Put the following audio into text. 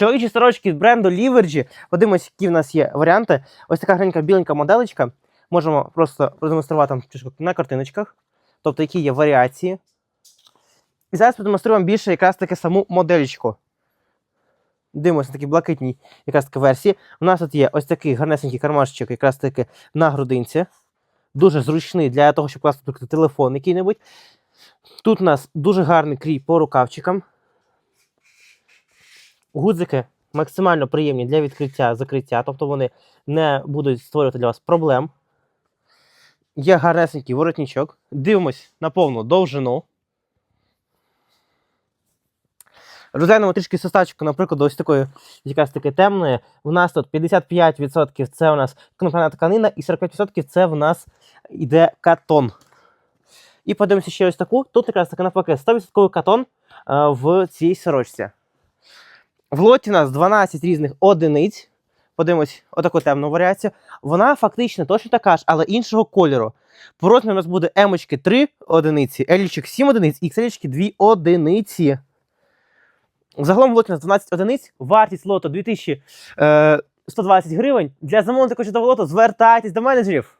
Чоловічі сорочки від бренду Ліверджі. Подивимось, які в нас є варіанти. Ось така гренька біленька моделечка. Можемо просто продемонструвати на картиночках, тобто які є варіації. І зараз продемонструю вам більше якраз таки саму моделечку. Дивимося на такій блакитній якраз таки версії. У нас тут є ось такий гарнесенький кармашечок, якраз таки на грудинці. Дуже зручний для того, щоб класти телефон який-небудь. Тут у нас дуже гарний крій по рукавчикам. Гудзики максимально приємні для відкриття, закриття, тобто вони не будуть створювати для вас проблем. Є гарнесенький воротничок. Дивимось на повну довжину. Розглянемо трішки составчику, наприклад, ось такої якраз таки темної. У нас тут 55% це у нас конопляна тканина, і 45% це в нас іде катон. І подивимося ще ось таку. Тут якраз таки навпаки 100% катон е, в цій сорочці. В лоті у нас 12 різних одиниць. Подивимось, отаку темну варіацію. Вона фактично точно така ж, але іншого кольору. По розміру у нас буде емочки 3 одиниці, елічок 7 одиниць і XL 2 одиниці. Загалом в лоті у нас 12 одиниць, вартість лоту 2120 гривень. Для замовлення такого чудового лоту звертайтесь до менеджерів.